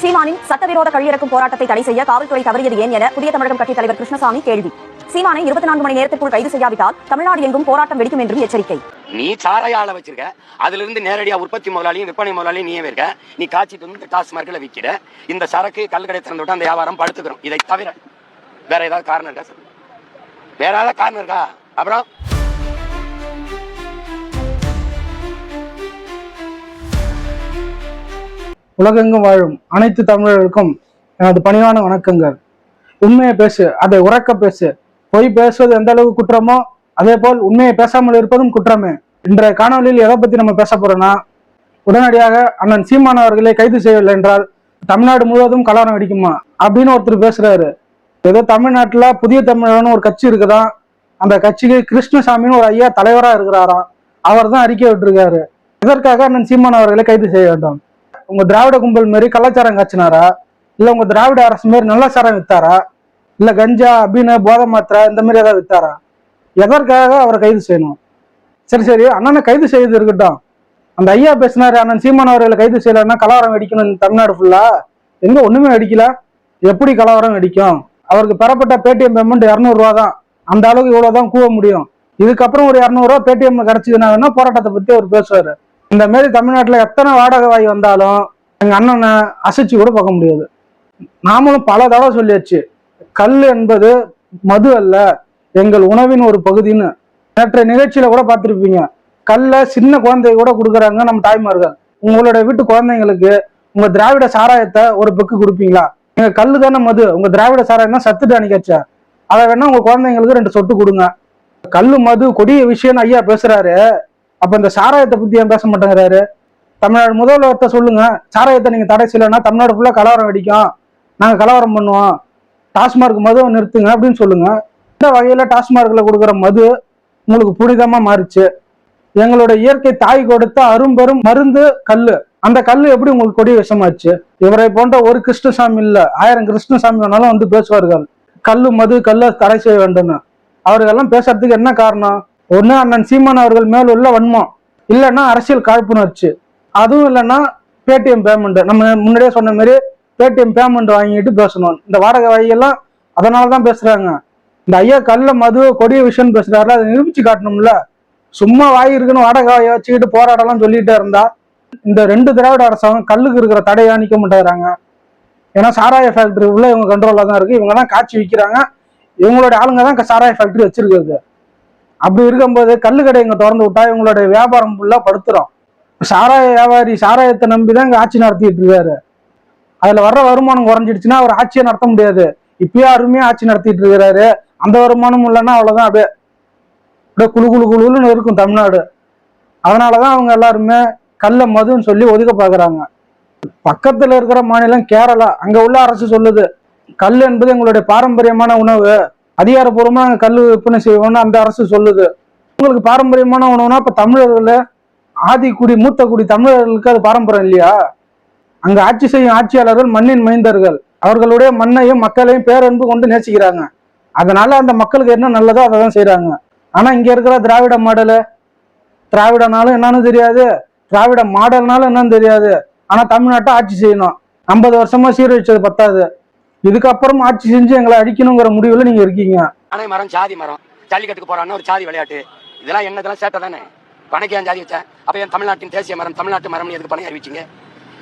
சீமானின் சட்டவிரோத கழியிறக்கும் போராட்டத்தை தடை செய்ய காவல்துறை தவறியது ஏன் என புதிய தமிழகம் கட்சித் தலைவர் கிருஷ்ணசாமி கேள்வி. சீமானை இருபத்தி நான்கு மணி நேரத்திற்குள் கைது செய்யாவிட்டால் தமிழ்நாடு எங்கும் போராட்டம் வெடிக்கும் என்றும் எச்சரிக்கை. நீ சாராயால வச்சிருக்க. அதுல இருந்து நேரடியா உற்பத்தி முதலாளியும் விற்பனை முதலாளியும் நீயே இருக்க. நீ காய்ச்சிட்டு வந்து டாஸ்மார்க்கில் விற்கிற இந்த சரக்கு கல்கடை திறந்து விட்டு அந்த வியாபாரம் படுத்துக்கிறோம். இதை தவிர வேற ஏதாவது காரணம் இருக்கா வேற ஏதாவது காரணம் இருக்கா? அப்புறம்? உலகெங்கும் வாழும் அனைத்து தமிழர்களுக்கும் எனது பணிவான வணக்கங்கள். உண்மையை பேசு அதை உறக்க பேசு. பொய் பேசுவது எந்த அளவுக்கு குற்றமோ அதே போல் உண்மையை பேசாமல் இருப்பதும் குற்றமே. இன்றைய காணொலியில் எதை பத்தி நம்ம பேச போறோம்னா உடனடியாக அண்ணன் சீமான் அவர்களை கைது செய்யவில்லை என்றால் தமிழ்நாடு முழுவதும் கலவரம் அடிக்குமா அப்படின்னு ஒருத்தர் பேசுறாரு. ஏதோ தமிழ்நாட்டுல புதிய தமிழன் ஒரு கட்சி இருக்குதான் அந்த கட்சிக்கு கிருஷ்ணசாமின்னு ஒரு ஐயா தலைவரா இருக்கிறாராம் அவர் தான் அறிக்கை விட்டுருக்காரு. இதற்காக அண்ணன் சீமான் அவர்களை கைது செய்ய வேண்டும்? உங்க திராவிட கும்பல் மாரி கலாச்சாரம் காய்ச்சினாரா? இல்ல உங்க திராவிட அரசு மாரி நல்ல சாரம் வித்தாரா? இல்ல கஞ்சா அபின போதை மாத்திரை இந்த மாதிரி ஏதாவது வித்தாரா? எதற்காக அவரை கைது செய்யணும்? சரி சரி அண்ணனை கைது செய்து இருக்கட்டும். அந்த ஐயா பேசினாரு அண்ணன் சீமான் அவர்களை கைது செய்யலைன்னா கலவரம் வெடிக்கணும் தமிழ்நாடு ஃபுல்லா எங்க ஒண்ணுமே வெடிக்கல. எப்படி கலவரம் வெடிக்கும்? அவருக்கு பெறப்பட்ட பேடிஎம் பேமெண்ட் இரநூறுவா தான். அந்த அளவுக்கு இவ்வளவுதான் கூவ முடியும். இதுக்கப்புறம் ஒரு இரநூறுவா பேடிஎம் கிடைச்சதுன்னா வேணா போராட்டத்தை பத்தி அவர் பேசுவாரு. இந்த மாதிரி தமிழ்நாட்டில் எத்தனை வாடகை வாய் வந்தாலும் எங்கள் அண்ணனை அசைச்சு கூட பார்க்க முடியாது. நாமளும் பல தடவை சொல்லியாச்சு கல் என்பது மது அல்ல எங்கள் உணவின் ஒரு பகுதின்னு. நேற்றைய நிகழ்ச்சியில கூட பார்த்துருப்பீங்க. கல்ல சின்ன குழந்தை கூட கொடுக்குறாங்க நம்ம தாய்மார்கள். உங்களோட வீட்டு குழந்தைங்களுக்கு உங்க திராவிட சாராயத்தை ஒரு பெக்கு கொடுப்பீங்களா? எங்க கல்லு தானே மது உங்க திராவிட சாராயம் தான் சத்துட்டு டானிக்காச்சா அதை வேணா உங்க குழந்தைங்களுக்கு ரெண்டு சொட்டு கொடுங்க. கல்லு மது கொடிய விஷயம்னு ஐயா பேசுறாரு. அப்ப இந்த சாராயத்தை பத்தி ஏன் பேச மாட்டேங்கிறாரு? தமிழ்நாடு முதல்வர்கிட்ட சொல்லுங்க. சாராயத்தை நீங்க தடை செய்யலைன்னா தமிழ்நாடு ஃபுல்லா கலவரம் வெடிக்கும். நாங்க கலவரம் பண்ணுவோம். டாஸ்மார்க் மதுவை நிறுத்துங்க அப்படின்னு சொல்லுங்க. இந்த வகையில டாஸ்மார்க்ல கொடுக்குற மது உங்களுக்கு புனிதமா மாறுச்சு. எங்களோட இயற்கை தாய் கொடுத்த அரும்பெரும் மருந்து கல்லு. அந்த கல்லு எப்படி உங்களுக்கு கொடிய விஷமாச்சு? இவரை போன்ற ஒரு கிருஷ்ணசாமி இல்ல. ஆயிரம் கிருஷ்ணசாமி வேணாலும் வந்து பேசுவார்கள். கல்லு மது கல்ல தடை செய்ய வேண்டும்னு. அவர்களெல்லாம் பேசுறதுக்கு என்ன காரணம்? ஒன்று அண்ணன் சீமான் அவர்கள் மேல் உள்ள வன்மம். இல்லைன்னா அரசியல் காழ்ப்புணர்ச்சி. அதுவும் இல்லைன்னா பேடிஎம் பேமெண்ட் நம்ம முன்னாடியே சொன்ன மாதிரி பேடிஎம் பேமெண்ட் வாங்கிட்டு பேசணும். இந்த வாடகை வாயெல்லாம் அதனால தான் பேசுறாங்க. இந்த ஐயா கல்ல மது கொடிய விஷயம் பேசுறாருல அதை நிரூபிச்சு காட்டணும்ல. சும்மா வாய் இருக்குன்னு வாடகை வாயை வச்சுக்கிட்டு போராடலாம் சொல்லிட்டு இருந்தா இந்த ரெண்டு திராவிட அரசாங்கம் கல்லுக்கு இருக்கிற தடையா நிக்க மாட்டேங்கிறாங்க. ஏன்னா சாராய ஃபேக்டரி உள்ள இவங்க கண்ட்ரோல்ல தான் இருக்கு. இவங்க தான் காட்சி விற்கிறாங்க இவங்களோட ஆளுங்க தான் சாராய ஃபேக்டரி வச்சிருக்கிறது. அப்படி இருக்கும்போது கல்லு கடை இங்க திறந்து விட்டா இவங்களுடைய வியாபாரம் ஃபுல்லா படுத்துரும். சாராய வியாபாரி சாராயத்தை நம்பி தான் இங்க ஆட்சி நடத்திட்டு இருக்காரு. அதுல வர்ற வருமானம் குறைஞ்சிடுச்சுன்னா அவர் ஆட்சியை நடத்த முடியாது. இப்பயே அருமையா ஆட்சி நடத்திட்டு இருக்கிறாரு. அந்த வருமானம் இல்லைன்னா அவ்வளவுதான் அப்படியே அப்படியே குழு குழு குழுன்னு இருக்கும் தமிழ்நாடு. அதனாலதான் அவங்க எல்லாருமே கல்ல மதுன்னு சொல்லி ஒதுக்க பாக்குறாங்க பக்கத்துல இருக்கிற மாநிலம் கேரளா. அங்க உள்ள அரசு சொல்லுது கல் என்பது எங்களுடைய பாரம்பரியமான உணவு. அதிகாரப்பூர்வமாக நாங்கள் கல் விற்பனை செய்வோம்னு அந்த அரசு சொல்லுது. உங்களுக்கு பாரம்பரியமான உணவுனா இப்போ தமிழர்கள் ஆதி குடி மூத்த குடி தமிழர்களுக்கு அது பாரம்பரியம் இல்லையா? அங்கே ஆட்சி செய்யும் ஆட்சியாளர்கள் மண்ணின் மைந்தர்கள். அவர்களுடைய மண்ணையும் மக்களையும் பேரன்பு கொண்டு நேசிக்கிறாங்க. அதனால அந்த மக்களுக்கு என்ன நல்லதோ அதை தான் செய்கிறாங்க ஆனால் இங்கே இருக்கிற திராவிட மாடலு திராவிடனாலும் என்னன்னு தெரியாது. திராவிட மாடல்னாலும் என்னன்னு தெரியாது. ஆனால் தமிழ்நாட்டை ஆட்சி செய்யணும். ஐம்பது வருஷமா சீரழிச்சது பத்தாது. இதுக்கப்புறம் ஆட்சி செஞ்சு எங்களை அடிக்கணுங்கிற முடிவுல நீங்க இருக்கீங்க. பனை மரம் சாதி மரம். ஜல்லிக்கட்டுக்கு போறான்னா ஒரு சாதி விளையாட்டு. இதெல்லாம் என்னதெல்லாம் சேட்டை தானே? பனைக்கு ஏன் ஜாதி வச்சேன் அப்ப என் தமிழ்நாட்டின் தேசிய மரம் தமிழ்நாட்டு மரம்னு எதுக்கு பனை அறிவிச்சிங்க?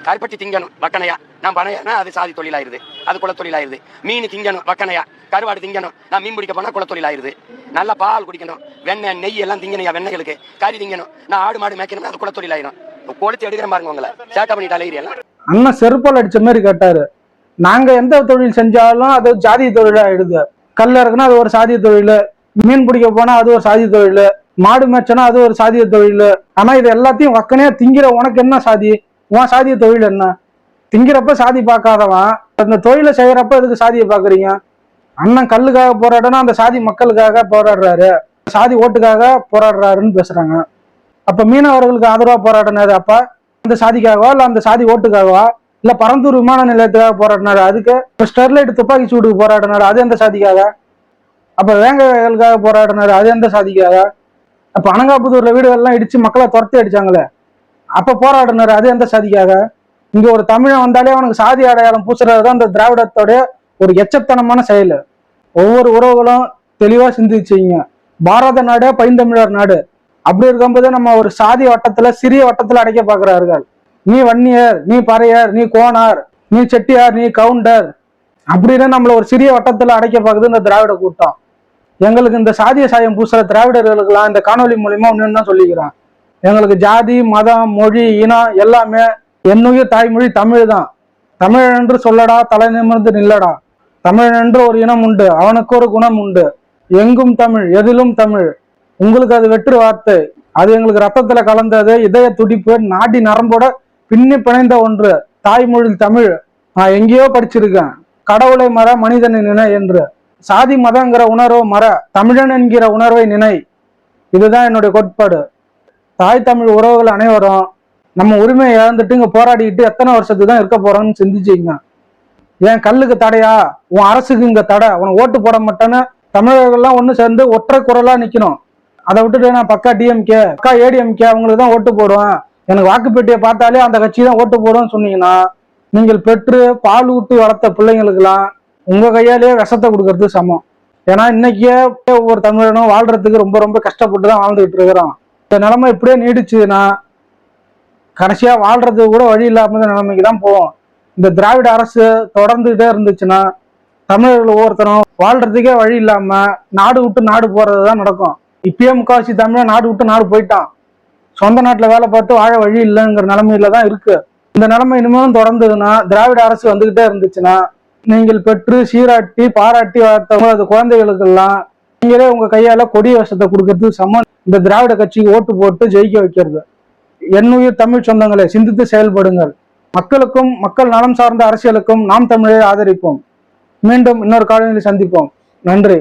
கருப்பட்டி திங்கணும் வக்கனையா. நான் பனையானா அது சாதி தொழிலாயிருது. அது குல தொழிலாயிருது மீன் திங்கணும் வக்கனையா. கருவாடு திங்கணும் நான் மீன் பிடிக்க போனா குல தொழிலாயிருது நல்ல பால் குடிக்கணும் வெண்ணெய் நெய் எல்லாம் திங்கணும் என் வெண்ணெய்களுக்கு. கறி திங்கணும் நான் ஆடு மாடு மேய்க்கணும் அது குல தொழிலாயிரும் கொளுத்து எடுக்கிற பாருங்க உங்களை. சேட்டை பண்ணிட்டு அலையிறி எல்லாம். அண்ணன் செருப்பால் அடிச்ச மாதிரி கேட்டாரு. நாங்க எந்த தொழில் செஞ்சாலும் அது ஜாதி தொழில் ஆயிடுது. கல்ல இருக்குன்னா அது ஒரு சாதிய தொழில். மீன் பிடிக்க போனா அது ஒரு சாதிய தொழில். மாடு மேய்ச்சனா அது ஒரு சாதிய தொழில். ஆனா இது எல்லாத்தையும் ஒக்கனே திங்கிற உனக்கு என்ன சாதி? உன் சாதிய தொழில் என்ன? திங்கிறப்ப சாதி பார்க்காதவன். அந்த தொழிலை செய்யறப்ப இதுக்கு சாதியை பாக்குறீங்க அண்ணன் கல்லுக்காக போராடனா அந்த சாதி மக்களுக்காக போராடுறாரு. சாதி ஓட்டுக்காக போராடுறாருன்னு பேசுறாங்க. அப்ப மீனவர்களுக்கு ஆதரவா போராடினது அப்ப? அந்த சாதிக்காகவா இல்ல அந்த சாதி ஓட்டுக்காகவா? இல்ல பரந்தூர் விமான நிலையத்துக்காக போராடினாரு. அதுக்கு இப்ப ஸ்டெர்லைட் துப்பாக்கி சூடுக்கு போராடினாரு. அது எந்த சாதிக்காக? அப்ப வேங்க வயலுக்காக போராடினாரு. அது எந்த சாதிக்காக? அப்ப அனங்காபுதூர்ல வீடுகள்லாம் இடிச்சு மக்களை துரத்தி அடிச்சாங்களே. அப்ப போராடினாரு. அது எந்த சாதிக்காக? இங்க ஒரு தமிழன் வந்தாலே அவனுக்கு சாதி அடையாளம் பூசுறதுதான் இந்த திராவிடத்தோடைய ஒரு எச்சத்தனமான செயல். ஒவ்வொரு உறவுகளும் தெளிவா சிந்திச்சுங்க பாரத நாடே பைந்தமிழர் நாடு. அப்படி இருக்கும்போது நம்ம ஒரு சாதி வட்டத்துல சிறிய வட்டத்துல அடைக்க பாக்குறார்கள் நீ வன்னியர் நீ பறையர் நீ கோனார் நீ செட்டியார் நீ கவுண்டர் அப்படின்னு நம்மள ஒரு சிறிய வட்டத்துல அடைக்க பார்க்குது இந்த திராவிட கூட்டம். எங்களுக்கு இந்த சாதிய சாயம் பூசுற திராவிடர்களுக்கெல்லாம் இந்த காணொலி மூலியமா ஒன்று தான் சொல்லிக்கிறேன். எங்களுக்கு ஜாதி மதம் மொழி இனம் எல்லாமே என்னுயிர் தாய்மொழி தமிழ் தான் தமிழ் என்று சொல்லடா தலை நிமிர்ந்து நில்லடா. தமிழ் என்று ஒரு இனம் உண்டு அவனுக்கு ஒரு குணம் உண்டு. எங்கும் தமிழ் எதிலும் தமிழ். உங்களுக்கு அது வெற்று வார்த்தை. அது எங்களுக்கு ரத்தத்துல கலந்தது இதய துடிப்பு நாடி நரம்போட பின்னி பிணைந்த ஒன்று. தாய்மொழி தமிழ். நான் எங்கேயோ படிச்சிருக்கேன். கடவுளை மற மனிதனை நினை என்று. சாதி மதங்கிற உணர்வை மற தமிழன் என்கிற உணர்வை நினை. இதுதான் என்னுடைய கோட்பாடு. தாய் தமிழ் உறவுகள் அனைவரும் நம்ம உரிமையை இழந்துட்டு இங்க போராடிக்கிட்டு எத்தனை வருஷத்துக்கு தான் இருக்க போறோம்னு சிந்திச்சிங்க. ஏன் கல்லுக்கு தடையா? உன் அரசுக்கு இங்க தடை. உனக்கு ஓட்டு போட மாட்டேன்னு தமிழர்கள்லாம் ஒண்ணு சேர்ந்து ஒற்றை குரலா நிக்கணும். அதை விட்டுட்டு நான் பக்கா டிஎம்கே பக்கா ஏடிஎம்கே அவங்களுக்கு தான் ஓட்டு போடுவேன். எனக்கு வாக்குப்பேட்டியை பார்த்தாலே அந்த கட்சி தான் ஓட்டு போடுவேன்னு சொன்னீங்கன்னா நீங்கள் பெற்று பால் ஊட்டி வளர்த்த பிள்ளைங்களுக்கெல்லாம் உங்க கையாலேயே விஷத்தை கொடுக்கறது சமம். ஏன்னா இன்னைக்கே ஒவ்வொரு தமிழனும் வாழ்றதுக்கு ரொம்ப ரொம்ப கஷ்டப்பட்டு தான் வாழ்ந்துகிட்டு இருக்கிறான். இந்த நிலைமை இப்படியே நீடிச்சுன்னா கடைசியாக வாழ்றது கூட வழி இல்லாமல் நிலைமைக்கு தான் போவோம். இந்த திராவிட அரசு தொடர்ந்துகிட்டே இருந்துச்சுன்னா தமிழர்கள் ஒவ்வொருத்தரும் வாழ்றதுக்கே வழி இல்லாமல் நாடு விட்டு நாடு போகிறது தான் நடக்கும். இப்பயே முக்காவாசி தமிழன் நாடு விட்டு நாடு போயிட்டான். சொந்த நாட்டுல வேலை பார்த்து வாழ வழி இல்லைங்கிற நிலைமையில தான் இருக்கு. இந்த நிலைமை இனிமேலும் தொடர்ந்ததுன்னா திராவிட அரசு வந்துகிட்டே இருந்துச்சுன்னா நீங்கள் பெற்று சீராட்டி பாராட்டி வளர்த்தவங்க அது குழந்தைகளுக்கெல்லாம் நீங்களே உங்க கையால கொடிய வசத்தை கொடுக்கறது சமம். இந்த திராவிட கட்சிக்கு ஓட்டு போட்டு ஜெயிக்க வைக்கிறது. என்னுயிர் தமிழ் சொந்தங்களே சிந்தித்து செயல்படுங்கள். மக்களுக்கும் மக்கள் நலம் சார்ந்த அரசியலுக்கும் நாம் தமிழரை ஆதரிப்போம். மீண்டும் இன்னொரு காலநிலை சந்திப்போம். நன்றி.